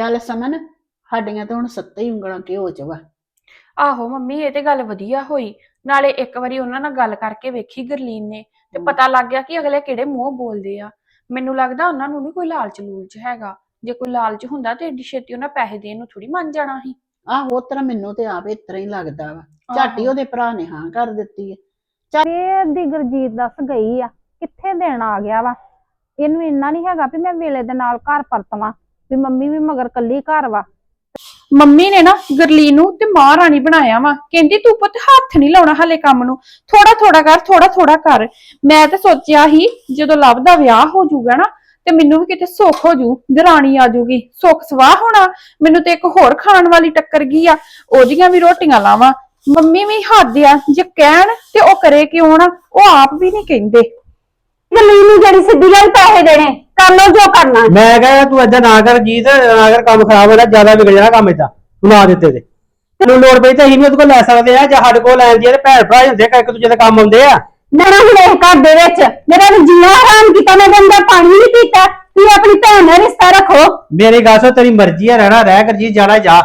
ਚੱਲ ਸਮਨ ਸਾਡੀਆਂ ਤਾਂ ਹੁਣ ਸੱਤੇ ਹੀ ਉਂਗਲਾਂ ਘਿਓ ਚ ਵਾ ਆਹੋ ਮੰਮੀ ਇਹ ਤੇ ਗੱਲ ਵਧੀਆ ਹੋਈ। ਨਾਲੇ ਇੱਕ ਵਾਰੀ ਉਹਨਾਂ ਨਾਲ ਗੱਲ ਕਰਕੇ ਵੇਖੀ ਗਰਲੀਨ ਨੇ ਤੇ ਪਤਾ ਲੱਗ ਗਿਆ ਕਿ ਅਗਲੇ ਕਿਹੜੇ ਮੂੰਹ ਬੋਲਦੇ ਆ। ਮੈਨੂੰ ਲੱਗਦਾ ਉਹਨਾਂ ਨੂੰ ਨਹੀਂ ਕੋਈ ਲਾਲਚ ਲੂਲਚ ਹੈਗਾ। ਜੇ ਕੋਈ ਲਾਲਚ ਹੁੰਦਾ ਤੇ ਏਡੀ ਛੇਤੀ ਉਹਨਾਂ ਪੈਸੇ ਦੇਣ ਨੂੰ ਥੋੜੀ ਮੰਨ ਜਾਣਾ ਸੀ। ਆਹੋ ਉਸ ਤਰ੍ਹਾਂ ਮੈਨੂੰ ਤੇ ਆਪ ਇਸ ਤਰ੍ਹਾਂ ਹੀ ਲੱਗਦਾ ਵਾ। ਝਾਟੀ ਉਹਦੇ ਭਰਾ ਨੇ ਹਾਂ ਕਰ ਦਿੱਤੀ ਹੈ ਇਹ ਦੀ ਗੁਰਜੀਤ ਦੱਸ ਗਈ ਆ ਕਿੱਥੇ ਦੇਣ ਆ ਗਿਆ ਵਾ? ਇਹਨੂੰ ਇੰਨਾ ਨਹੀਂ ਹੈਗਾ ਵੀ ਮੈਂ ਵੇਲੇ ਦੇ ਨਾਲ ਘਰ ਪਰਤਵਾਂ। ਵੀ ਮੰਮੀ ਵੀ ਮਗਰ ਕੱਲੀ ਘਰ ਵਾ। ਮੰਮੀ ਨੇ ਨਾ ਗਰਲੀਨ ਨੂੰ ਤੇ ਮਹਾਰਾਣੀ ਬਣਾਇਆ ਵਾ। ਕਹਿੰਦੀ ਤੂੰ ਪੁੱਤ ਹੱਥ ਨਹੀਂ ਲਾਉਣਾ ਹਲੇ ਕੰਮ ਨੂੰ। ਥੋੜਾ ਥੋੜਾ ਕਰ ਥੋੜਾ ਥੋੜਾ ਕਰ। ਮੈਂ ਤਾਂ ਸੋਚਿਆ ਹੀ ਜਦੋਂ ਲਵ ਦਾ ਵਿਆਹ ਹੋ ਜਾਊਗਾ ਨਾ, ਤੇ ਮੈਨੂੰ ਵੀ ਕਿਤੇ ਸੁੱਖ ਹੋ ਜੂ ਦਰਾਣੀ ਆ ਜੂਗੀ। ਸੁੱਖ ਸਵਾਹ ਹੋਣਾ, ਮੈਨੂੰ ਤੇ ਇੱਕ ਹੋਰ ਖਾਣ ਵਾਲੀ ਟੱਕਰ ਗਈ ਆ ਉਹਦੀਆਂ ਵੀ ਰੋਟੀਆਂ ਲਾਵਾਂ। ਮੰਮੀ ਵੀ ਹੱਦ ਆ, ਜੇ ਕਹਿਣ ਤੇ ਉਹ ਕਰੇ ਕਿਉਂ ਨਾ, ਉਹ ਆਪ ਵੀ ਨਹੀਂ ਕਹਿੰਦੇ। ਗਲੀ ਨੂੰ ਜਿਹੜੀ ਸਿੱਧੀ ਗੱਲ ਪੈਸੇ ਦੇਣੇ ਕਰ ਲੋ ਜੋ ਕਰਨਾ। ਮੈਂ ਕਹਿੰਦਾ ਤੂੰ ਏਦਾਂ ਨਾ ਕਰ ਜੀਤ ਨਾ ਕਰ ਕੰਮ ਖਰਾਬ ਹੋਣਾ ਜ਼ਿਆਦਾ ਵਿਗੜ ਜਾਣਾ ਕੰਮ ਏਦਾਂ। ਤੂੰ ਨਾ ਦਿੱਤੇ ਤੇ। ਤੈਨੂੰ ਲੋੜ ਪਈ ਤਾਂ ਅਸੀਂ ਵੀ ਉਹਦੇ ਕੋਲ ਲੈ ਸਕਦੇ ਆ ਜਾਂ ਸਾਡੇ ਕੋਲ ਲੈਣ ਦੀ ਆ ਤੇ ਭੈਣ ਭਰਾ ਹੀ ਹੁੰਦੇ ਆ ਇੱਕ ਦੂਜੇ ਦੇ ਕੰਮ ਆਉਂਦੇ ਆ। ਨਾ ਨਾ ਹੁਣ ਇਹ ਘਰ ਦੇ ਵਿੱਚ ਮੇਰਾ ਤਾਂ ਜੀਣਾ ਹਰਾਮ ਕੀਤਾ ਮੈਂ ਬੰਦਾ ਪਾਣੀ ਨਹੀਂ ਪੀਤਾ। ਤੁਸੀਂ ਆਪਣੀ ਭੈਣ ਨਾਲ ਰਿਸ਼ਤਾ ਰੱਖੋ। ਮੇਰੀ ਗੱਲ ਸੋ ਤੇਰੀ ਮਰਜ਼ੀ ਆ ਰਹਿਣਾ ਰਹਿ ਕਰ ਜੀ ਜਾਣਾ ਜਾ।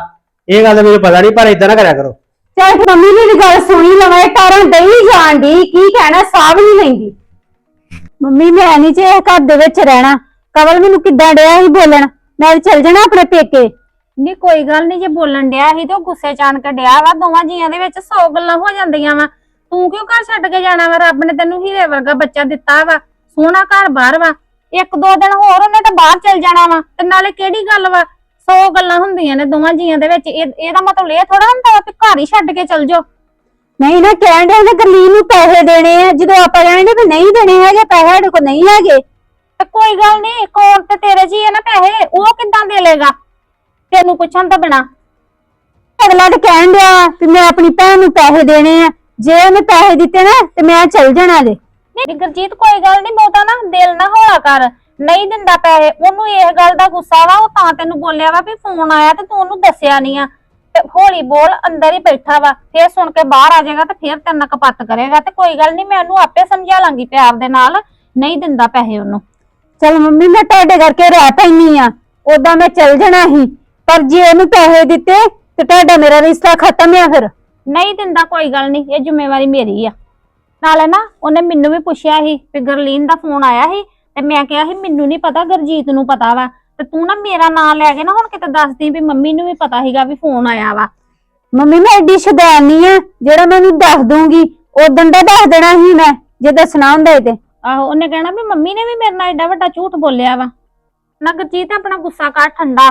ਇਹ ਗੱਲ ਦਾ ਮੈਨੂੰ ਪਤਾ ਨਹੀਂ ਪਰ ਏਦਾਂ ਨਾ ਕਰਿਆ ਕਰੋ। ਚਾਹੇ ਮੰਮੀ ਨੇ ਵੀ ਗੱਲ ਸੁਣੀ ਲਵਾਂ ਟਾਰਾਂ ਦਈ ਜਾਣ ਦੀ ਕੀ ਕਹਿਣਾ ਸਾਬ ਨਹੀਂ ਲੈਂਦੀ। ਮੰਮੀ, ਮੈਂ ਨਹੀਂ ਜੇ ਇਹ ਘਰ ਦੇ ਵਿੱਚ ਰਹਿਣਾ। ਕਵਲ ਮੈਨੂੰ ਕਿੱਦਾਂ ਡਿਆ ਸੀ ਬੋਲਣ? ਮੈਂ ਵੀ ਚੱਲ ਜਾਣਾ ਆਪਣੇ ਪੇਕੇ। ਨਹੀਂ ਕੋਈ ਗੱਲ ਨਹੀਂ ਜੇ ਬੋਲਣ ਡਿਆ ਸੀ ਤੇ ਉਹ ਗੁੱਸੇ ਚਾਣ ਕੇ ਡਿਆ ਵਾ। ਦੋਵਾਂ ਜੀਆਂ ਦੇ ਵਿੱਚ 100 ਗੱਲਾਂ ਹੋ ਜਾਂਦੀਆਂ ਵਾ। ਤੂੰ ਕਿਉਂ ਘਰ ਛੱਡ ਕੇ ਜਾਣਾ ਵਾ? ਰੱਬ ਨੇ ਤੈਨੂੰ ਹੀਰੇ ਵਰਗਾ ਬੱਚਾ ਦਿੱਤਾ ਵਾ। ਸੋਹਣਾ ਘਰ ਬਾਹਰ ਵਾ। ਇੱਕ ਦੋ ਦਿਨ ਹੋਰ ਉਹਨੇ ਤਾਂ ਬਾਹਰ ਚੱਲ ਜਾਣਾ ਵਾ। ਤੇ ਨਾਲੇ ਕਿਹੜੀ ਗੱਲ ਵਾ? 100 ਗੱਲਾਂ ਹੁੰਦੀਆਂ ਨੇ ਦੋਵਾਂ ਜੀਆਂ ਦੇ ਵਿੱਚ। ਇਹ ਇਹਦਾ ਮਤਲਬ ਇਹ ਥੋੜਾ ਹੁੰਦਾ ਵਾ ਕਿ ਘਰ ਹੀ ਛੱਡ ਕੇ ਚੱਲ ਜਾਓ। ਨਹੀਂ ਨਾ ਕਹਿਣ ਦੇ ਗਰਲੀਨ ਨੂੰ ਪੈਸੇ ਦੇਣੇ ਆ ਜਦੋਂ ਆਪਾਂ ਕਹਿੰਦੇ ਵੀ ਨਹੀਂ ਦੇਣੇ ਹੈਗੇ ਪੈਸੇ ਸਾਡੇ ਕੋਲ ਨਹੀਂ ਹੈਗੇ। ਤੇ ਕੋਈ ਗੱਲ ਨਹੀਂ ਕੋਲ ਤੇ ਤੇਰੇ ਜੀ ਹੈ ਨਾ ਪੈਸੇ ਉਹ ਕਿੱਦਾਂ ਦੇ ਲੇਗਾ ਤੈਨੂੰ ਪੁੱਛਣ ਤੋਂ ਬਿਨਾ। ਅਗਲਾ ਤੇ ਕਹਿਣ ਡਿਆ ਵੀ ਮੈਂ ਆਪਣੀ ਭੈਣ ਨੂੰ ਪੈਸੇ ਦੇਣੇ ਆ ਜੇ ਉਹਨੇ ਪੈਸੇ ਦਿੱਤੇ ਨਾ ਤੇ ਮੈਂ ਚੱਲ ਜਾਣਾ ਜੇ ਨਹੀਂ ਗੁਰਜੀਤ ਕੋਈ ਗੱਲ ਨਹੀਂ ਬਹੁਤਾ ਨਾ ਦਿਲ ਨਾ ਹੌਲਾ ਕਰ। ਨਹੀਂ ਦਿੰਦਾ ਪੈਸੇ ਉਹਨੂੰ ਇਹ ਗੱਲ ਦਾ ਗੁੱਸਾ ਵਾ ਉਹ ਤਾਂ ਤੈਨੂੰ ਬੋਲਿਆ ਵਾ ਵੀ ਫੋਨ ਆਇਆ ਤੇ ਤੂੰ ਉਹਨੂੰ ਦੱਸਿਆ ਨਹੀਂ ਆ। ਤੇ ਹੌਲੀ ਬੋਲ ਅੰਦਰ ਹੀ ਬੈਠਾ ਵਾ। ਫੇਰ ਸੁਣ ਕੇ ਬਾਹਰ ਆ ਜਾਏਗਾ ਤੇ ਫੇਰ ਤੇਰੇ ਨਾਲ ਕਪੱਤ ਕਰੇਗਾ। ਤੇ ਕੋਈ ਗੱਲ ਨਹੀਂ ਮੈਂ ਉਹਨੂੰ ਆਪੇ ਸਮਝਾ ਲਾਂਗੀ ਪਿਆਰ ਦੇ ਨਾਲ। ਨਹੀਂ ਦਿੰਦਾ ਪੈਸੇ ਉਹਨੂੰ। ਚਲ ਮੰਮੀ ਮੈਂ ਤੁਹਾਡੇ ਕਰਕੇ ਰਹਿ ਪੈਣੀ ਆ। ਉਦਾਂ ਮੈਂ ਚੱਲ ਜਾਣਾ ਸੀ। ਪਰ ਜੇ ਉਹਨੂੰ ਪੈਸੇ ਦਿੱਤੇ ਤੇ ਤੁਹਾਡਾ ਮੇਰਾ ਰਿਸ਼ਤਾ ਖਤਮ ਆ ਫਿਰ। ਨਹੀਂ ਦਿੰਦਾ ਕੋਈ ਗੱਲ ਨਹੀਂ ਇਹ ਜ਼ਿੰਮੇਵਾਰੀ ਮੇਰੀ ਆ। ਨਾਲੇ ਨਾ ਉਹਨੇ ਮੈਨੂੰ ਵੀ ਪੁੱਛਿਆ ਸੀ ਕਿ ਗਰਲੀਨ ਦਾ ਫੋਨ ਆਇਆ ਸੀ ਤੇ ਮੈਂ ਕਿਹਾ ਸੀ ਮੈਨੂੰ ਨਹੀਂ ਪਤਾ ਗਰਜੀਤ ਨੂੰ ਪਤਾ ਵਾ। ਤੇ ਤੂੰ ਨਾ ਮੇਰਾ ਨਾਮ ਲੈ ਕੇ ਨਾ ਹੁਣ ਕਿਤੇ ਦੱਸਦੀ ਵੀ ਮੰਮੀ ਨੂੰ ਵੀ ਪਤਾ ਸੀਗਾ ਵੀ ਫੋਨ ਆਇਆ ਵਾ। ਮੰਮੀ ਮੈਂ ਐਡੀ ਸ਼ਦੈਨ ਨਹੀਂ ਆ ਜਿਹੜਾ ਮੈਂ ਉਹਨੂੰ ਦੱਸ ਦੂੰਗੀ ਉਦੋਂ ਦਾ ਦੱਸ ਦੇਣਾ ਸੀ ਮੈਂ ਜੇ ਦੱਸਣਾ ਹੁੰਦਾ ਏ ਤੇ। ਆਹੋ ਉਹਨੇ ਕਹਿਣਾ ਵੀ ਮੰਮੀ ਨੇ ਵੀ ਮੇਰੇ ਨਾਲ ਐਡਾ ਵੱਡਾ ਝੂਠ ਬੋਲਿਆ ਵਾ। ਨਾ ਗਰਜੀਤ ਆਪਣਾ ਗੁੱਸਾ ਕਰ ਠੰਡਾ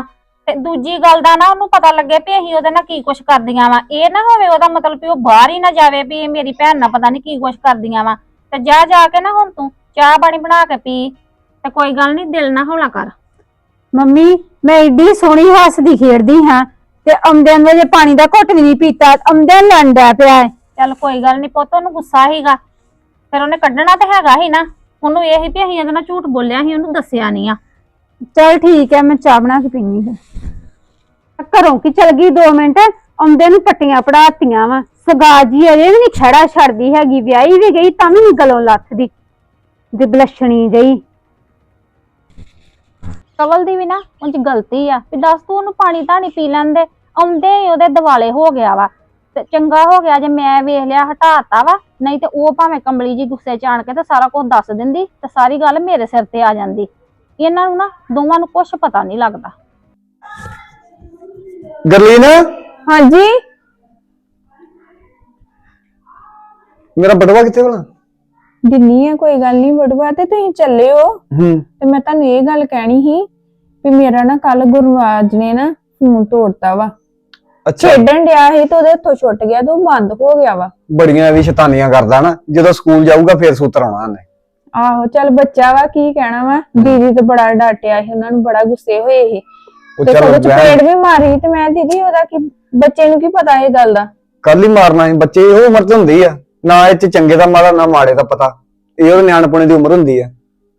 ਤੇ ਦੂਜੀ ਗੱਲ ਦਾ ਨਾ ਉਹਨੂੰ ਪਤਾ ਲੱਗੇ ਵੀ ਅਸੀਂ ਉਹਦੇ ਨਾਲ ਕੀ ਕੁਛ ਕਰਦੀਆਂ ਵਾ। ਇਹ ਨਾ ਹੋਵੇ ਉਹਦਾ ਮਤਲਬ ਵੀ ਉਹ ਬਾਹਰ ਹੀ ਨਾ ਜਾਵੇ ਵੀ ਇਹ ਮੇਰੀ ਭੈਣ ਨਾਲ ਪਤਾ ਨਹੀਂ ਕੀ ਕੁਛ ਕਰਦੀਆਂ ਵਾ। ਤੇ ਜਾ ਜਾ ਕੇ ਨਾ ਹੁਣ ਤੂੰ ਚਾਹ ਪਾਣੀ ਬਣਾ ਕੇ ਪੀ ਤੇ ਕੋਈ ਗੱਲ ਨਹੀਂ ਦਿਲ ਨਾ ਹੌਲਾ ਕਰ। ਮੰਮੀ ਮੈਂ ਏਡੀ ਸੋਹਣੀ ਹੱਸਦੀ ਖੇਡਦੀ ਹਾਂ ਤੇ ਆਉਂਦਿਆਂ ਨੂੰ ਜੇ ਪਾਣੀ ਦਾ ਘੁੱਟ ਵੀ ਨਹੀਂ ਪੀਤਾ ਆਉਂਦਿਆਂ ਲੰਡਾ ਪਿਆ ਹੈ। ਚੱਲ ਕੋਈ ਗੱਲ ਨਹੀਂ ਪੁੱਤ ਉਹਨੂੰ ਗੁੱਸਾ ਹੀਗਾ ਫਿਰ ਉਹਨੇ ਕੱਢਣਾ ਤੇ ਹੈਗਾ ਹੀ ਨਾ। ਉਹਨੂੰ ਇਹ ਹੀ ਵੀ ਅਸੀਂ ਇਹਦੇ ਨਾਲ ਝੂਠ ਬੋਲਿਆ ਸੀ ਉਹਨੂੰ ਦੱਸਿਆ ਨਹੀਂ ਆ। ਚਲ ਠੀਕ ਹੈ ਮੈਂ ਚਾਹ ਬਣਾ ਕੇ ਪੀਣੀ ਹੈ। ਘਰੋਂ ਕੀ ਚਲ ਗਈ 2 ਮਿੰਟ? ਆਉਂਦੇ ਨੂੰ ਪੱਟੀਆਂ ਪੜਾਤੀਆਂ ਵਾ। ਸਗਾ ਜੀ ਅਜੇ ਵੀ ਨਹੀਂ ਖੜਾ ਛੱਡਦੀ ਹੈਗੀ ਵਿਆਹੀ ਵੀ ਗਈ ਤਾਂ ਵੀ ਨੀ ਗਲੋਂ ਲੱਥਦੀ। ਤੇ ਬਲਸ਼ਣੀ ਗਈ ਕਵਲ ਦੀ ਵੀ ਨਾ ਉਹ ਚ ਗਲਤੀ ਆ ਵੀ ਦੱਸ ਤੂੰ ਉਹਨੂੰ ਪਾਣੀ ਧਾਣੀ ਪੀ ਲੈਂਦੇ ਆਉਂਦੇ ਹੀ ਉਹਦੇ ਦਿਵਾਲੇ ਹੋ ਗਿਆ ਵਾ। ਤੇ ਚੰਗਾ ਹੋ ਗਿਆ ਜੇ ਮੈਂ ਵੇਖ ਲਿਆ ਹਟਾਤਾ ਵਾ ਨਹੀਂ ਤੇ ਉਹ ਭਾਵੇਂ ਕੰਬਲੀ ਜੀ ਗੁੱਸੇ ਚ ਆਣ ਕੇ ਤੇ ਸਾਰਾ ਕੁਝ ਦੱਸ ਦਿੰਦੀ ਤੇ ਸਾਰੀ ਗੱਲ ਮੇਰੇ ਸਿਰ ਤੇ ਆ ਜਾਂਦੀ। ਇਹਨਾਂ ਨੂੰ ਨਾ ਦੋਵਾਂ ਨੂੰ ਕੁਝ ਪਤਾ ਨਹੀਂ ਲੱਗਦਾ। ਗਰਲੀਨ? ਹਾਂਜੀ? ਮੇਰਾ ਬਟਵਾ ਕਿੱਥੇ ਭਲਾ ਦਿੰਨੀ ਆ ਕੋਈ ਗੱਲ ਨਹੀਂ ਵੜਵਾ ਤੇ ਤੁਸੀਂ ਚੱਲਿਓ। ਹੂੰ। ਤੇ ਮੈਂ ਤੁਹਾਨੂੰ ਇਹ ਗੱਲ ਕਹਿਣੀ ਸੀ ਵੀ ਮੇਰਾ ਨਾ ਕੱਲ ਗੁਰਵਾਜ ਨੇ ਨਾ ਫੋਨ ਤੋੜਤਾ ਵਾ। ਅੱਛਾ। ਖੇਡਣ ਡਿਆ ਸੀ ਤੇ ਉਹਦੇ ਹੱਥੋਂ ਛੁੱਟ ਗਿਆ ਤੇ ਉਹ ਬੰਦ ਹੋ ਗਿਆ ਵਾ। ਬੜੀਆਂ ਵੀ ਸ਼ੈਤਾਨੀਆਂ ਕਰਦਾ ਨਾ ਜਦੋਂ ਸਕੂਲ ਜਾਊਗਾ ਫੇਰ ਸੂਤਰ ਆਉਣਾ ਉਹਨੇ। ਆਹੋ ਚੱਲ ਬੱਚਾ ਵਾ ਕੀ ਕਹਿਣਾ ਵਾ? ਦੀਦੀ ਤੇ ਬੜਾ ਡਾਂਟਿਆ ਸੀ ਉਹਨਾਂ ਨੂੰ ਬੜਾ ਗੁੱਸੇ ਹੋਏ ਸੀ। ਉਹ ਤੇ ਚਲੋ ਸਗੋਂ ਚਪੇੜ ਵੀ ਮਾਰੀ ਤੇ ਮੈਂ ਦੀਦੀ ਉਹਦਾ ਕੀ ਬੱਚੇ ਨੂੰ ਕੀ ਪਤਾ ਇਹ ਗੱਲ ਦਾ? ਕੱਲ ਹੀ ਮਾਰਨਾ ਸੀ ਬੱਚੇ ਉਹ ਉਮਰ ਤੇ ਹੁੰਦੀ ਆ। ਨਾ ਇਹ ਚ ਚੰਗੇ ਦਾ ਮਾੜਾ ਨਾ ਮਾੜੇ ਦਾ ਪਤਾ। ਇਹ ਉਹ ਨਿਆਣਪੁਣੇ ਦੀ ਉਮਰ ਹੁੰਦੀ ਆ।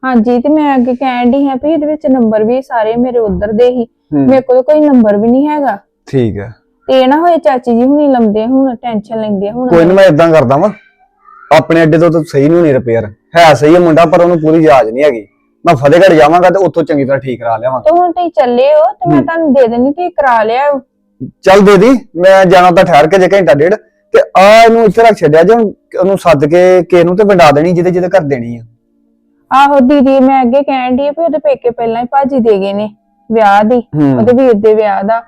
ਹਾਂਜੀ ਤੇ ਮੈਂ ਅੱਗੇ ਕਹਿਣ ਦੀ ਹਾਂ ਵੀ ਇਹਦੇ ਵਿੱਚ ਨੰਬਰ ਵੀ ਸਾਰੇ ਮੇਰੇ ਉਧਰ ਦੇ ਹੀ। ਹੂੰ, ਮੇਰੇ ਕੋਲ ਕੋਈ ਨੰਬਰ ਵੀ ਨਹੀਂ ਹੈਗਾ। ਠੀਕ ਆ। ਤੇ ਇਹ ਨਾ ਹੋਏ ਚਾਚੀ ਜੀ ਹੁਣੀ ਲੰਦੇ ਹੁਣ ਟੈਨਸ਼ਨ ਲੈਂਦੇ ਹੁਣ। ਕੋਈ ਨਹੀਂ ਮੈਂ ਇਦਾਂ ਕਰਦਾ ਵਾਂ। ਆਪਣੇ ਅੱਡੇ ਤੋਂ ਤਾਂ ਸਹੀ ਨਹੀਂ ਹੋਣੀ ਰਿਪੇਅਰ ਹੈ ਸਹੀ ਹੈ ਮੁੰਡਾ ਪਰ ਉਹਨੂੰ ਪੂਰੀ ਯਾਦ ਨਹੀਂ ਹੈਗੀ। ਮੈਂ ਫਤਿਹਗੜ੍ਹ ਜਾਵਾਂਗਾ ਤੇ ਉੱਥੋਂ ਚੰਗੀ ਤਰ੍ਹਾਂ ਠੀਕ ਕਰਾ ਲਿਆਵਾਂਗਾ। ਤੇ ਹੁਣ ਤੁਸੀਂ ਚੱਲੇ ਹੋ ਤੇ ਮੈਂ। ਤੁਹਾਨੂੰ ਦੇ ਦੇਣੀ ਤੁਸੀਂ ਕਰਾ ਲਿਆ ਚੱਲ ਦੇ ਦੀ ਮੈਂ ਜਾਣਾ ਤਾਂ ਠਹਿਰ ਕੇ ਜੇ ਘੰਟਾ ਡੇਢ। ਤੇ ਆ ਇਹਨੂੰ ਇੱਥੇ ਰੱਖ ਛੱਡਿਆ ਜੇ ਉਹਨੂੰ ਸੱਦ ਕੇ ਕੇ ਨੂੰ ਤੇ ਵੰਡਾ ਦੇਣੀ ਜਿਹਦੇ ਜਿਹਦੇ ਘਰ ਦੇਣੀ ਆ। ਆਹੋ ਦੀਦੀ ਮੈਂ ਅੱਗੇ ਕਹਿਣ ਦੀ ਵੀ ਉਹਦੇ ਪੇਕੇ ਪਹਿਲਾਂ ਹੀ ਭਾਜੀ ਦੇ ਗਏ ਨੇ ਵਿਆਹ ਦੀ ਹੂੰ। ਉਹਦੇ ਵੀਰ ਦੇ ਵਿਆਹ ਦਾ।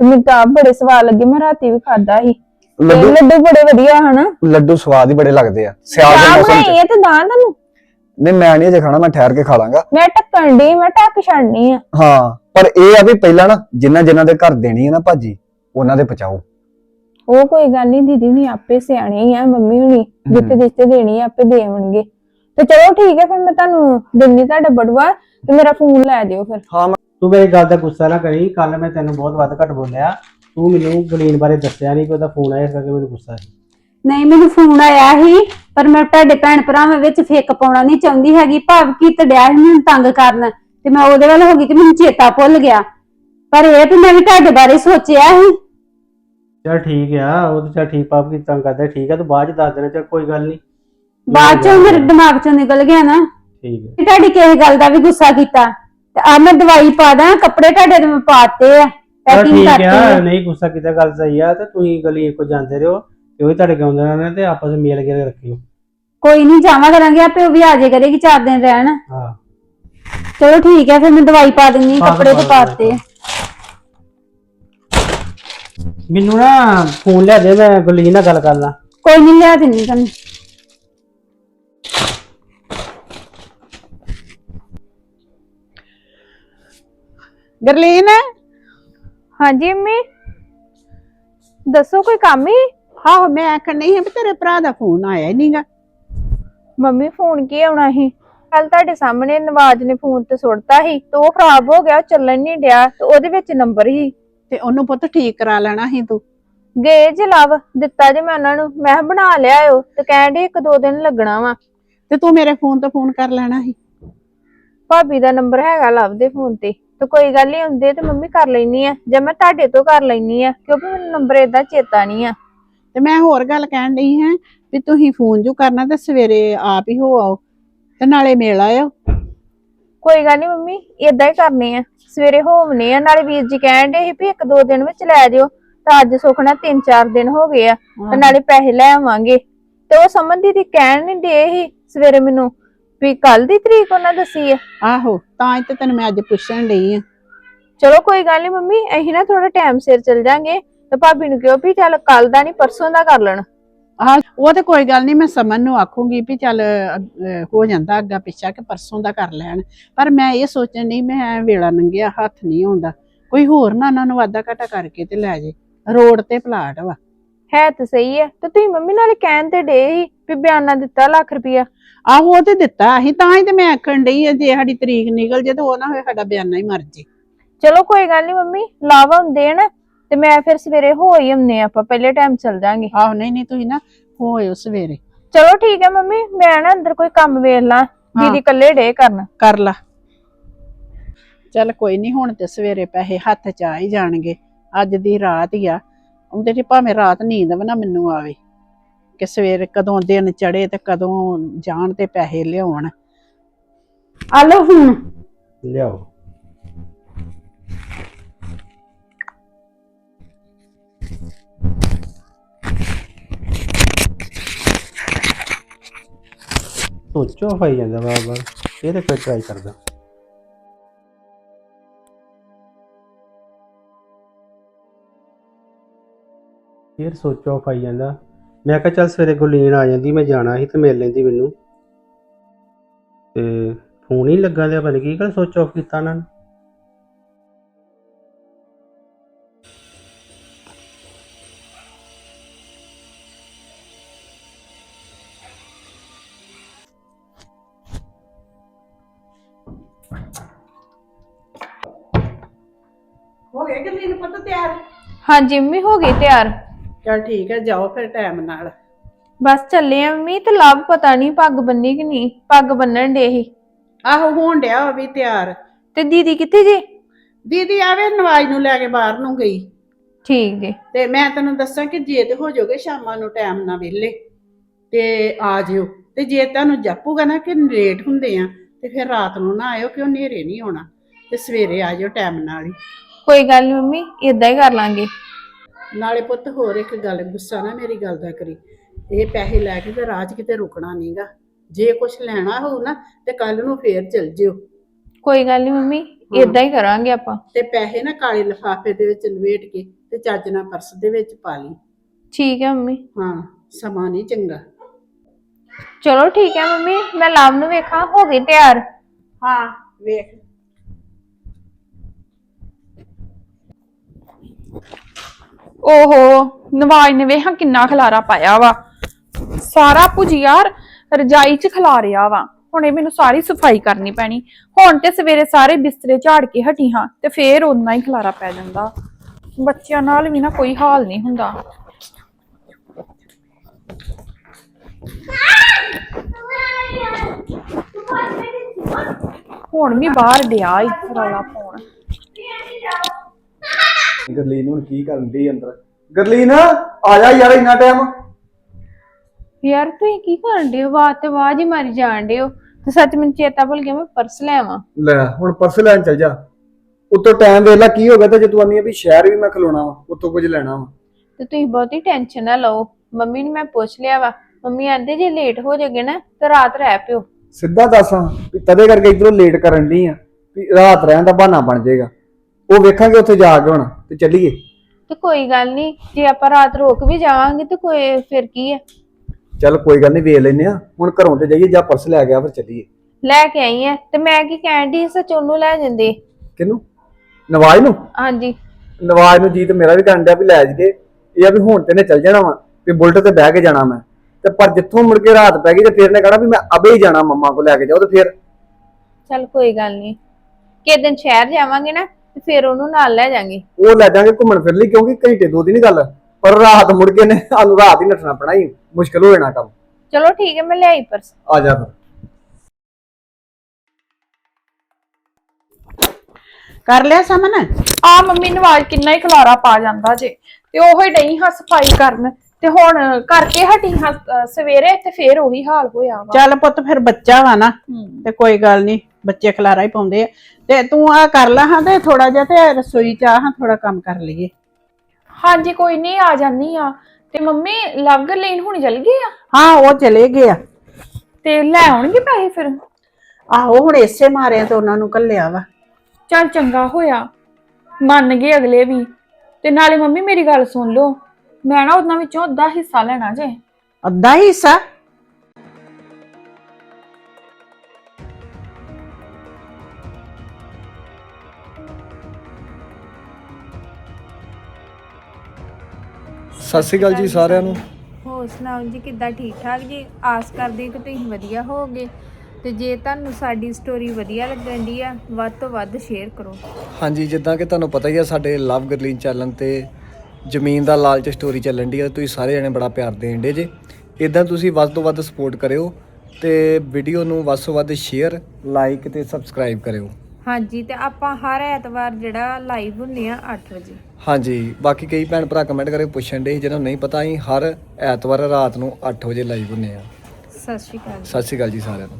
ਤੇ ਮੈਨੂੰ ਤਾਂ ਆਪ ਬੜੇ ਸਵਾਦ ਲੱਗੇ ਮੈਂ ਰਾਤੀ ਵੀ ਖਾਦਾ ਸੀ। ਤੇ ਲੱਡੂ? ਲੱਡੂ ਬੜੇ ਵਧੀਆ ਹਨਾ। ਲੱਡੂ ਸਵਾਦ ਹੀ ਬੜੇ ਲੱਗਦੇ ਆ ਸਿਆਲ ਦੇ ਚਾਹ ਮੌਸਮ ਬਣਾਈ 'ਚ ਹੈ ਤੇ ਦਾਂ ਤੁਹਾਨੂੰ ਨਹੀਂ ਮੈਂ ਨਹੀਂ ਅਜੇ ਖਾਣਾ ਮੈਂ ਠਹਿਰ ਕੇ ਖਾ ਲਾਂਗਾ। ਮੈਂ ਟੱਕਣ ਦੀ ਮੈਂ ਟੱਕ ਛੱਡਣੀ ਆ। ਹਾਂ ਪਰ ਇਹ ਆ ਵੀ ਪਹਿਲਾਂ ਨਾ ਜਿਨ੍ਹਾਂ ਜਿਨ੍ਹਾਂ ਦੇ ਘਰ ਦੇਣੀ ਹੈ ਨਾ ਭਾਜੀ ਉਹਨਾਂ ਦੇ ਪਚਾਓ ਉਹ ਕੋਈ ਗੱਲ ਨਹੀਂ ਦੀਦੀ ਨਹੀਂ ਆਪੇ ਸਿਆਣੇ ਹੀ ਆ ਮੰਮੀ ਹੁਣੀ ਜਿੱਤੇ ਜਿੱਤੇ ਦੇਣੀ ਆ ਆਪੇ ਦੇਵਣਗੇ ਤੇ ਚਲੋ ਠੀਕ ਹੈ ਫਿਰ ਮੈਂ ਤੁਹਾਨੂੰ ਦਿੰਨੀ ਤੁਹਾਡਾ ਬੜਵਾ ਤੇ ਮੇਰਾ ਫੋਨ ਲੈ ਦਿਓ ਫਿਰ। ਹਾਂ ਤੂੰ ਮੇਰੀ ਗੱਲ ਦਾ ਗੁੱਸਾ ਨਾ ਕਰੀ ਕੱਲ ਮੈਂ ਤੈਨੂੰ ਬਹੁਤ ਵੱਧ ਘੱਟ ਬੋਲਿਆ। ਤੂੰ ਮੈਨੂੰ ਗਲੀਨ ਬਾਰੇ ਦੱਸਿਆ ਨਹੀਂ ਕਿ ਉਹਦਾ ਫੋਨ ਆਇਆ ਇਸ ਕਰਕੇ ਮੈਨੂੰ ਗੁੱਸਾ ਸੀ। ਨਹੀਂ ਮੈਨੂੰ ਫੋਨ ਆਇਆ ਸੀ ਪਰ ਮੈਂ ਤੁਹਾਡੇ ਭੈਣ ਭਰਾਵਾਂ ਵਿੱਚ ਫੇਕ ਪਾਉਣਾ ਨਹੀਂ ਚਾਹੁੰਦੀ ਹੈਗੀ। ਭਾਵ ਕੀ ਤੜਿਆ ਸੀ ਮੈਨੂੰ ਤੰਗ ਕਰਨ ਤੇ ਮੈਂ ਉਹਦੇ ਵੱਲ ਹੋ ਗਈ ਤੇ ਮੈਨੂੰ ਚੇਤਾ ਭੁੱਲ ਗਿਆ। ਪਰ ਇਹ ਵੀ ਮੈਂ ਵੀ ਤੁਹਾਡੇ ਬਾਰੇ ਸੋਚਿਆ ਸੀ ਚਲ ਠੀਕ ਆ ਉਹ ਤਾਂ ਚਲ ਠੀਕ ਪਾਪ ਕੀ ਤੰਗ ਕਰਦਾ ਠੀਕ ਆ ਤੂੰ ਬਾਅਦ ਚ ਦੱਸ ਦੇਣਾ ਚਲ ਕੋਈ ਗੱਲ ਨਹੀਂ। ਬਾਅਦ ਚੋਂ ਮੇਰੇ ਦਿਮਾਗ ਚੋਂ ਨਿਕਲ ਗਿਆ ਨਾ। ਠੀਕ ਹੈ ਤੇ ਤੁਹਾਡੀ ਕਿਸੇ ਗੱਲ ਦਾ ਵੀ ਗੁੱਸਾ ਕੀਤਾ। ਤੇ ਆ ਮੈਂ ਦਵਾਈ ਪਾ ਦਾਂ ਕੱਪੜੇ ਤੁਹਾਡੇ ਦੇ ਮੈਂ ਪਾਤੇ ਆ ਚਲ ਪੈਕਿੰਗ ਠੀਕ ਆ ਆ। ਨਹੀਂ ਗੁੱਸਾ ਕੀਤਾ ਗੱਲ ਸਹੀ ਆ ਤੇ ਤੁਸੀਂ ਗਲੀ ਕੋ ਜਾਂਦੇ ਰਹੋ ਤੇ ਉਹ ਵੀ ਤੁਹਾਡੇ ਗਾਉਂਦੇ ਰਹਿਣਾ ਤੇ ਆਪਸ ਵਿੱਚ ਮੇਲ ਕੇ ਰੱਖਿਓ। ਕੋਈ ਨਹੀਂ ਜਾਵਾਂ ਕਰਾਂਗੇ ਆਪੇ ਉਹ ਵੀ ਆ ਜਾਏ ਕਰੇਗੀ ਚਾਰ ਦਿਨ ਰਹਿਣ। ਹਾਂ। ਚਲੋ ਠੀਕ ਹੈ ਫਿਰ ਮੈਂ ਦਵਾਈ ਪਾ ਦਿੰਨੀ ਆਂ, ਕੱਪੜੇ ਤੇ ਪਾਤੇ। ਆ। ਮੈਨੂੰ ਨਾ ਫੋਨ ਲਿਆ ਦੇ ਮੈਂ ਗੁਰਲੀਨ ਨਾਲ ਗੱਲ ਕਰ ਲਾਂ। ਕੋਈ ਨਹੀਂ ਲਿਆ ਦਿੰਨੀ ਤੁਹਾਨੂੰ। ਗਰਲੀਨ? ਹਾਂਜੀ ਅੰਮੀ? ਦੱਸੋ ਕੋਈ ਕੰਮ ਹੀ ਆਹੋ ਮੈਂ ਆਖਣ ਨਹੀਂ ਹੈ ਵੀ ਤੇਰੇ ਭਰਾ ਦਾ ਫੋਨ ਆਇਆ ਹੀ ਨਹੀਂਗਾ ਮੰਮੀ ਫੋਨ ਕੀ ਆਉਣਾ ਸੀ? ਕੱਲ ਤੁਹਾਡੇ ਸਾਹਮਣੇ ਨਵਾਜ ਨੇ ਫੋਨ ਤੇ ਸੁੱਟਤਾ ਸੀ ਤੇ ਉਹ ਖਰਾਬ ਹੋ ਗਿਆ ਉਹ ਚੱਲਣ ਨਹੀਂ ਡਿਆ ਤੇ ਉਹਦੇ ਵਿੱਚ ਨੰਬਰ ਸੀ। ਤੇ ਉਹਨੂੰ ਪੁੱਤ ਠੀਕ ਕਰਾ ਲੈਣਾ ਸੀ ਤੂੰ। ਗਏ ਜੇ ਲਵ ਦਿੱਤਾ ਜੇ ਮੈਂ ਉਹਨਾਂ ਨੂੰ। ਮੈਂ ਕਿਹਾ ਬਣਾ ਲਿਆਇਓ ਤੇ ਕਹਿੰਦੇ ਇੱਕ ਦੋ ਦਿਨ ਲੱਗਣਾ ਵਾ। ਤੇ ਤੂੰ ਮੇਰੇ ਫੋਨ ਤੋਂ ਫੋਨ ਕਰ ਲੈਣਾ ਸੀ। ਭਾਬੀ ਦਾ ਨੰਬਰ ਹੈਗਾ ਲਵ ਦੇ ਫੋਨ ਤੇ। ਤੇ ਕੋਈ ਗੱਲ ਨਹੀਂ ਹੁੰਦੇ ਤੇ ਮੰਮੀ ਕਰ ਲੈਣੀ ਆ। ਜਾਂ ਮੈਂ ਤੁਹਾਡੇ ਤੋਂ ਕਰ ਲੈਣੀ ਆ ਕਿਉਂਕਿ ਮੈਨੂੰ ਨੰਬਰ ਏਦਾਂ ਚੇਤਾ ਨਹੀਂ ਆ। ਤੇ ਮੈਂ ਹੋਰ ਗੱਲ ਕਹਿਣ ਡਈ ਹਾਂ ਵੀ ਤੁਸੀਂ ਫੋਨ ਜੋ ਕਰਨਾ ਤੇ ਸਵੇਰੇ ਆਪ ਹੀ ਹੋ ਆਓ ਤੇ ਨਾਲੇ ਮਿਲ ਆਇਓ। ਕੋਈ ਗੱਲ ਨਹੀਂ ਮੰਮੀ ਏਦਾਂ ਹੀ ਕਰਨੇ ਆ। ਸਵੇਰੇ ਹੋਵਨੇ ਆ ਨਾਲੇ ਵੀਰ ਜੀ ਕਹਿਣ ਦੇ ਸੀ ਵੀ ਇੱਕ ਦੋ ਦਿਨ ਵਿੱਚ ਲੈ ਜਿਓ। ਤਾਂ ਅੱਜ ਸੁਖਣਾ ਤਿੰਨ ਚਾਰ ਦਿਨ ਹੋ ਗਏ ਆ ਤੇ ਨਾਲੇ ਪੈਸੇ ਲੈ ਆਵਾਂਗੇ। ਤੇ ਉਹ ਸਮਝਦੀ ਦੀ ਕਹਿਣ ਨਹੀਂ ਦੇ ਸੀ ਸਵੇਰੇ ਮੈਨੂੰ ਵੀ ਕੱਲ ਦੀ ਤਰੀਕ ਉਹਨਾਂ ਦੱਸੀ ਆ। ਆਹੋ ਤਾਂ ਹੀ ਤੇ ਤੈਨੂੰ ਮੈਂ ਅੱਜ ਪੁੱਛਣ ਡਈ ਆ। ਚਲੋ ਕੋਈ ਗੱਲ ਨਹੀਂ ਮੰਮੀ ਅਸੀਂ ਨਾ ਥੋੜਾ ਟਾਈਮ ਸਿਰ ਚੱਲ ਜਾਾਂਗੇ ਤੇ ਭਾਬੀ ਨੂੰ ਕਿਹਾ ਵੀ ਚੱਲ ਕੱਲ ਦਾ ਨਹੀਂ ਪਰਸੋਂ ਦਾ ਕਰ ਲੈਣ। ਆਹ ਉਹ ਤੇ ਕੋਈ ਗੱਲ ਨਹੀਂ ਮੈਂ ਸਮਨ ਨੂੰ ਆਖੂੰਗੀ ਵੀ ਚੱਲ ਅਹ, ਹੋ ਜਾਂਦਾ ਅੱਗਾ ਪਿੱਛਾ ਕਿ ਪਰਸੋਂ ਦਾ ਕਰ ਲੈਣ। ਪਰ ਮੈਂ ਇਹ ਸੋਚਣ ਨਹੀਂ ਮੈਂ ਵੇਲਾ ਨੰਗਿਆ ਹੱਥ ਨਹੀਂ ਆਉਂਦਾ। ਕੋਈ ਹੋਰ ਨਾ ਉਹਨਾਂ ਨੂੰ ਵਾਧਾ ਘਾਟਾ ਕਰਕੇ ਤੇ ਲੈ ਜੇ। ਰੋਡ ਤੇ ਪਲਾਟ ਵਾ। ਹੈ ਤਾਂ ਸਹੀ ਹੈ ਤੇ ਤੁਸੀਂ ਮੰਮੀ ਨਾਲ ਕਹਿਣ ਤੇ ਡੇ ਸੀ ਵੀ ਬਿਆਨਾ ਦਿੱਤਾ ਲੱਖ ਰੁਪਇਆ। ਆਹੋ ਉਹ ਤੇ ਦਿੱਤਾ ਅਸੀਂ ਤਾਂ ਹੀ ਤੇ ਮੈਂ ਆਖਣ ਡਈ ਆ ਜੇ ਸਾਡੀ ਤਰੀਕ ਨਿਕਲ ਜੇ ਤਾਂ ਉਹ ਨਾ ਹੋਏ ਸਾਡਾ ਬਿਆਨਾ ਹੀ ਮਰ ਜੇ। ਚਲੋ ਕੋਈ ਗੱਲ ਨਹੀਂ ਮੰਮੀ ਲਾਵਾ ਹੁੰਦੇ ਆ ਤੇ ਮੈਂ ਫਿਰ ਸਵੇਰੇ ਹੋ ਹੀ ਹੁੰਨੇ ਆਪਾਂ ਪਹਿਲੇ ਟਾਈਮ ਚੱਲ ਜਾਾਂਗੇ। ਆਹੋ ਨਹੀਂ ਨਹੀਂ ਤੁਸੀਂ ਨਾ ਹੋਇਓ ਸਵੇਰੇ। ਚਲੋ ਠੀਕ ਹੈ ਮੰਮੀ ਮੈਂ ਨਾ ਅੰਦਰ ਕੋਈ ਕੰਮ ਵੇਖ ਲਾਂ ਦੀਦੀ ਇਕੱਲੇ ਡੇ ਕਰਨ। ਕਰ ਲਾ। ਚੱਲ ਕੋਈ ਨਹੀਂ ਹੁਣ ਤੇ ਸਵੇਰੇ ਪੈਸੇ ਹੱਥ ਚ ਆ ਹੀ ਜਾਣਗੇ ਅੱਜ ਦੀ ਰਾਤ ਹੀ ਆ। ਉਹਦੇ ਚ ਭਾਵੇਂ ਰਾਤ ਨੀਂਦ ਵੀ ਨਾ ਮੈਨੂੰ ਆਵੇ ਕਿ ਸਵੇਰੇ ਕਦੋਂ ਦਿਨ ਚੜੇ ਤੇ ਕਦੋਂ ਜਾਣ ਤੇ ਪੈਸੇ ਲਿਆਉਣ। ਆ ਲਓ ਫੋਨ ਲਿਆਓ। ਸੋਚੋ ਫਾਈ ਜਾਂਦਾ ਬਾਰ ਬਾਰ ਇਹ ਤੇ ਕੋਈ ਟਰਾਈ ਕਰਦਾ। ਫਿਰ ਸੋਚੋ ਫਾਈ ਜਾਂਦਾ। ਮੈਂ ਕਿਹਾ, ਚੱਲ ਸਵੇਰੇ ਗੁਲੀਨ ਆ ਜਾਂਦੀ, ਮੈਂ ਜਾਣਾ ਸੀ ਤੇ ਮਿਲ ਲੈਂਦੀ ਮੈਨੂੰ। ਤੇ ਫੋਨ ਹੀ ਲੱਗਾ ਲਿਆ, ਪਤਾ ਕੀ ਕਰ ਸੋਚ ਆਫ ਕੀਤਾ ਉਹਨਾਂ ਨੇ। ਹੋ ਗਏ ਗੱਲੀ ਨੂੰ ਪਤਾ ਤਿਆਰ? ਹਾਂਜੀ ਮੰਮੀ ਹੋ ਗਈ ਤਿਆਰ। ਚਲ ਠੀਕ ਹੈ ਜਾਓ ਫਿਰ ਟਾਈਮ ਨਾਲ। ਬਸ ਚੱਲੇ ਆ ਮੰਮੀ ਤੇ ਲੱਭ ਪਤਾ ਨਹੀਂ ਪੱਗ ਬੰਨੀ ਕਿ ਨਹੀਂ ਪੱਗ ਬੰਨਣ ਡੇ ਸੀ। ਆਹੋ ਹੋਣ ਡਿਆ ਉਹ ਵੀ ਤਿਆਰ। ਤੇ ਦੀਦੀ ਕਿੱਥੇ ਜੇ? ਦੀਦੀ ਆਵੇ ਨਵਾਜ ਨੂੰ ਲੈ ਕੇ ਬਾਹਰ ਨੂੰ ਗਈ। ਠੀਕ ਜੇ। ਤੇ ਮੈਂ ਤੈਨੂੰ ਦੱਸਾਂ ਕਿ ਜੇ ਤੇ ਹੋ ਜਾਓਗੇ ਸ਼ਾਮਾਂ ਨੂੰ ਟਾਈਮ ਨਾਲ ਵਿਹਲੇ ਤੇ ਆ ਜਿਓ। ਤੇ ਜੇ ਤੁਹਾਨੂੰ ਜਾਪੂਗਾ ਨਾ ਕਿ ਲੇਟ ਹੁੰਦੇ ਆ ਤੇ ਫਿਰ ਰਾਤ ਨੂੰ ਨਾ ਆਇਓ ਕਿਉਂ ਹਨੇਰੇ ਨਹੀਂ ਆਉਣਾ ਤੇ ਸਵੇਰੇ ਆ ਜਾਓ ਟਾਈਮ ਨਾਲ ਹੀ। ਕੋਈ ਗੱਲ ਨਹੀਂ ਮੰਮੀ ਇਦਾਂ ਹੀ ਕਰ ਲਾਂਗੇ। ਨਾਲੇ ਪੁੱਤ ਹੋਰ ਇੱਕ ਗੱਲ ਗੁੱਸਾ ਨਾ ਮੇਰੀ ਗੱਲ ਦਾ ਕਰੀ। ਇਹ ਪੈਸੇ ਲੈ ਕੇ ਤੇ ਰਾਜ ਕਿਤੇ ਰੁਕਣਾ ਨਹੀਂਗਾ। ਜੇ ਕੁਝ ਲੈਣਾ ਹੋਊ ਨਾ ਤੇ ਕੱਲ ਨੂੰ ਫੇਰ ਚਲ ਜਿਓ। ਕੋਈ ਗੱਲ ਨਹੀਂ ਮੰਮੀ ਇਦਾਂ ਹੀ ਕਰਾਂਗੇ ਆਪਾਂ। ਤੇ ਪੈਸੇ ਨਾ ਕਾਲੇ ਲਿਫਾਫੇ ਦੇ ਵਿੱਚ ਲਵੇਟ ਕੇ ਤੇ ਚੱਜ ਨਾਲ ਪਰਸ ਦੇ ਵਿੱਚ ਪਾ ਲਈ। ਠੀਕ ਹੈ ਮੰਮੀ। ਹਾਂ ਸਮਾਂ ਨਹੀਂ ਚੰਗਾ। ਚਲੋ ਠੀਕ ਹੈ ਮੰਮੀ ਮੈਂ ਲਾਭ ਨੂੰ ਵੇਖਾਂ ਹੋ ਗਈ ਤਿਆਰ? ਹਾਂ ਵੇਖ। ਓਹੋ ਨਵਾਜ ਨੇ ਵੇਖਾਂ ਕਿੰਨਾ ਖਲਾਰਾ ਪਾਇਆ ਵਾ। ਸਾਰਾ ਭੁਜੀਆ ਰਜਾਈ 'ਚ ਖਲਾਰਿਆ ਵਾ। ਹੁਣ ਇਹ ਮੈਨੂੰ ਸਾਰੀ ਸਫ਼ਾਈ ਕਰਨੀ ਪੈਣੀ। ਹੁਣ ਤੇ ਸਵੇਰੇ ਸਾਰੇ ਬਿਸਤਰੇ ਝਾੜ ਕੇ ਹਟੀ ਹਾਂ ਤੇ ਫੇਰ ਓਨਾ ਹੀ ਖਲਾਰਾ ਪੈ ਜਾਂਦਾ। ਬੱਚਿਆਂ ਨਾਲ ਵੀ ਨਾ ਕੋਈ ਹਾਲ ਨਹੀਂ ਹੁੰਦਾ। ਹੁਣ ਵੀ ਬਾਹਰ ਡਿਆ ਈ ਰੌਲਾ ਪਾਉਣ। ਗਰਲੀਨ ਹੁਣ ਕੀ ਕਰਨ ਦੀ ਅੰਦਰ? ਗਰਲੀਨ ਆ ਜਾ ਯਾਰ ਇੰਨਾ ਟਾਈਮ ਯਾਰ ਤੁਸੀਂ ਕੀ ਕਰਨ ਦੇ ਹੋ? ਤੇ ਆਵਾਜ਼ ਹੀ ਮਾਰੀ ਜਾਣ ਦੇ ਹੋ। ਤੇ ਸੱਚ ਮੈਨੂੰ ਚੇਤਾ ਭੁੱਲ ਗਿਆ ਮੈਂ ਪਰਸ ਲੈ ਆਵਾਂ। ਲੈ ਹੁਣ ਪਰਸ ਲੈਣ ਚੱਲ ਜਾ। ਉੱਤੋਂ ਟਾਈਮ ਵੇਖ ਲੈ ਕੀ ਹੋ ਗਿਆ ਤੇ ਜੇ ਤੂੰ ਆਨੀ ਆ ਵੀ ਸ਼ਹਿਰ ਵੀ ਮੈਂ ਖਲੋਣਾ ਵਾ ਉੱਤੋਂ ਕੁਝ ਲੈਣਾ ਵਾ। ਤੇ ਤੁਸੀਂ ਬਹੁਤੀ ਟੈਨਸ਼ਨ ਨਾ ਲਓ। ਮੰਮੀ ਨੂੰ ਮੈਂ ਪੁੱਛ ਲਿਆ ਵਾ ਮੰਮੀ ਆਂਦੇ ਜੇ ਲੇਟ ਹੋ ਜਾਗੇ ਨਾ ਤਾਂ ਰਾਤ ਰਹਿ ਪਿਓ। ਸਿੱਧਾ ਦੱਸਾਂ ਵੀ ਤਦੇ ਕਰਕੇ ਇਧਰੋਂ ਲੇਟ ਕਰਨ ਦੀ ਆ ਵੀ ਰਾਤ ਰਹਿਣ ਦਾ ਬਹਾਨਾ ਬਣ ਜਾਏਗਾ। ਉਹ ਵੇਖਾਂਗੇ ਉੱਥੇ ਜਾ ਕੇ ਹੁਣ ਤੇ ਚੱਲੀਏ। ਤੇ ਕੋਈ ਗੱਲ ਨਹੀਂ ਜੇ ਆਪਾਂ ਰਾਤ ਰੋਕ ਵੀ ਜਾਵਾਂਗੇ ਤੇ ਕੋਈ ਫਿਰ ਕੀ ਹੈ ਚੱਲ ਕੋਈ ਗੱਲ ਨਹੀਂ ਵੇਖ ਲੈਨੇ ਆ ਹੁਣ ਘਰੋਂ ਤੇ ਜਾਈਏ ਜਾਂ ਪਰਸ ਲੈ ਗਿਆ ਫਿਰ ਚੱਲੀਏ। ਲੈ ਕੇ ਆਈ ਐ ਤੇ ਮੈਂ ਕੀ ਕਹਿਣ ਦੀ ਸੱਚ ਉਹਨੂੰ ਲੈ ਜਾਂਦੇ। ਕਿਹਨੂੰ? ਨਵਾਜ਼ ਨੂੰ? ਹਾਂਜੀ। ਨਵਾਜ਼ ਨੂੰ ਜੀਤ ਮੇਰਾ ਵੀ ਕਰਨ ਡਿਆ ਵੀ ਲੈ ਜਗੇ ਇਹ ਆ ਵੀ ਹੁਣ ਤੇ ਨੇ ਚੱਲ ਜਾਣਾ ਵਾ ਵੀ ਬੁਲਟ ਤੇ ਬਹਿ ਕੇ ਜਾਣਾ ਮੈਂ। ਤੇ ਪਰ ਜਿੱਥੋਂ ਮੁੜ ਕੇ ਰਾਤ ਪੈ ਗਈ ਤੇ ਫਿਰ ਨੇ ਕਹਣਾ ਵੀ ਮੈਂ ਅਬੇ ਹੀ ਜਾਣਾ ਮੰਮਾ ਕੋਲ ਲੈ ਕੇ ਜਾਓ ਤੇ ਫਿਰ ਚੱਲ ਕੋਈ ਗੱਲ ਨਹੀਂ। ਕਿਸੇ ਦਿਨ ਸ਼ਹਿਰ ਜਾਵਾਂਗੇ ਨਾ ਤੇ ਫਿਰ ਉਹਨੂੰ ਨਾਲ ਲੈ ਜਾਾਂਗੇ। ਉਹ ਲੈ ਜਾਾਂਗੇ ਘੁੰਮਣ ਫਿਰ ਲਈ ਕਿਉਂਕਿ ਘੰਟੇ ਦੋ ਦੀ ਨਹੀਂ ਗੱਲ। ਪਰ ਰਾਤ ਮੁੜ ਕੇ ਨੇ ਸਾਨੂੰ ਰਾਤ ਹੀ ਨੱਠਣਾ ਪੈਣਾ ਹੀ ਮੁਸ਼ਕਲ ਹੋ ਜਾਣਾ ਕੰਮ। ਚਲੋ ਠੀਕ ਹੈ ਮੈਂ ਲਿਆਈ ਪਰਸ। ਆ ਜਾ ਫਿਰ। ਕਰ ਲਿਆ ਸਮਨ? ਆ ਮੰਮੀ ਨਵਾਜ ਕਿੰਨਾ ਹੀ ਖਲਾਰਾ ਪਾ ਜਾਂਦਾ ਜੇ ਤੇ ਉਹੋ ਹੀ ਡਈ ਹਾਂ ਸਫ਼ਾਈ ਕਰਨ। ਤੇ ਹੁਣ ਕਰਕੇ ਹਟੀ ਹਾਂ ਅਹ ਸਵੇਰੇ ਤੇ ਫੇਰ ਉਹੀ ਹਾਲ ਹੋਇਆ ਵਾ। ਚੱਲ ਪੁੱਤ ਫਿਰ ਬੱਚਾ ਵਾ ਨਾ ਤੇ ਕੋਈ ਗੱਲ ਨਹੀਂ ਬੱਚੇ ਖਲਾਰਾ ਹੀ ਪਾਉਂਦੇ ਆ। ਤੇ ਤੂੰ ਆ ਕਰ ਲਾ ਹਾਂ ਤੇ ਥੋੜਾ ਜਿਹਾ ਤੇ ਰਸੋਈ ਚ ਆ ਹਾਂ ਥੋੜਾ ਕੰਮ ਕਰ ਲਈਏ। ਹਾਂਜੀ ਕੋਈ ਨਹੀਂ ਆ ਜਾਨੀ ਆ। ਤੇ ਮੰਮੀ ਲਵ ਗਰਲੀਨ ਹੁਣੀ ਚਲ ਗਈ ਆ? ਹਾਂ ਉਹ ਚਲੇ ਗਏ ਆ। ਤੇ ਲੈ ਆਉਣਗੇ ਪੈਸੇ ਫਿਰ? ਆਹੋ ਹੁਣ ਇਸੇ ਮਾਰਿਆ ਤੇ ਉਹਨਾਂ ਨੂੰ ਕੱਲਿਆ ਵਾ। ਚੱਲ ਚੰਗਾ ਹੋਇਆ। ਮੰਨ ਗਏ ਅਗਲੇ ਵੀ। ਤੇ ਨਾਲੇ ਮੰਮੀ ਮੇਰੀ ਗੱਲ ਸੁਣ ਲਓ। ਮੈਂ ਨਾ ਉਹਨਾਂ ਵਿੱਚੋਂ ਅੱਧਾ ਹਿੱਸਾ ਲੈਣਾ ਜੇ। ਅੱਧਾ ਹੀ ਹਿੱਸਾ? ਸਤਿ ਸ਼੍ਰੀ ਅਕਾਲ ਜੀ ਸਾਰਿਆਂ ਨੂੰ। ਹੋਰ ਸੁਣਾਓ ਜੀ ਕਿੱਦਾਂ ਠੀਕ ਠਾਕ ਜੀ? ਆਸ ਕਰਦੇ ਕਿ ਤੁਸੀਂ ਵਧੀਆ ਹੋਵੋਗੇ। ਤੇ ਜੇ ਤੁਹਾਨੂੰ ਸਾਡੀ ਸਟੋਰੀ ਵਧੀਆ ਲੱਗਣ ਦੀ ਆ ਵੱਧ ਤੋਂ ਵੱਧ ਸ਼ੇਅਰ ਕਰੋ। ਹਾਂਜੀ ਜਿੱਦਾਂ ਕਿ ਤੁਹਾਨੂੰ ਪਤਾ ਹੀ ਆ ਸਾਡੇ ਲਵ ਗਰਲੀਨ ਚੈਨਲ ਤੇ ਜ਼ਮੀਨ ਦਾ ਲਾਲਚ ਸਟੋਰੀ ਚੱਲਣ ਦੀ ਆ ਤੁਸੀਂ ਸਾਰੇ ਜਣੇ ਬੜਾ ਪਿਆਰ ਦੇਣ ਦੇ ਜੇ। ਇਦਾਂ ਤੁਸੀਂ ਵੱਧ ਤੋਂ ਵੱਧ ਸਪੋਰਟ ਕਰਿਓ ਤੇ ਵੀਡੀਓ ਨੂੰ ਵੱਧ ਤੋਂ ਵੱਧ ਸ਼ੇਅਰ ਲਾਈਕ ਤੇ ਸਬਸਕ੍ਰਾਈਬ ਕਰਿਓ। ਹਾਂਜੀ ਤੇ ਆਪਾਂ ਹਰ ਐਤਵਾਰ ਜਿਹੜਾ ਲਾਈਵ ਹੁੰਨੇ ਆ 8 ਵਜੇ। ਹਾਂਜੀ ਬਾਕੀ ਕਈ ਭੈਣ ਭਰਾ ਕਮੈਂਟ ਕਰੇ ਪੁੱਛਣ ਦੇ ਜਿਹਨਾਂ ਨੂੰ ਨਹੀਂ ਪਤਾ ਅਸੀਂ ਹਰ ਐਤਵਾਰ ਰਾਤ ਨੂੰ 8 ਵਜੇ ਲਾਈਵ ਹੁੰਨੇ ਆ। ਸਤਿ ਸ਼੍ਰੀ ਅਕਾਲ। ਸਤਿ ਸ਼੍ਰੀ ਅਕਾਲ ਜੀ ਸਾਰਿਆਂ ਨੂੰ।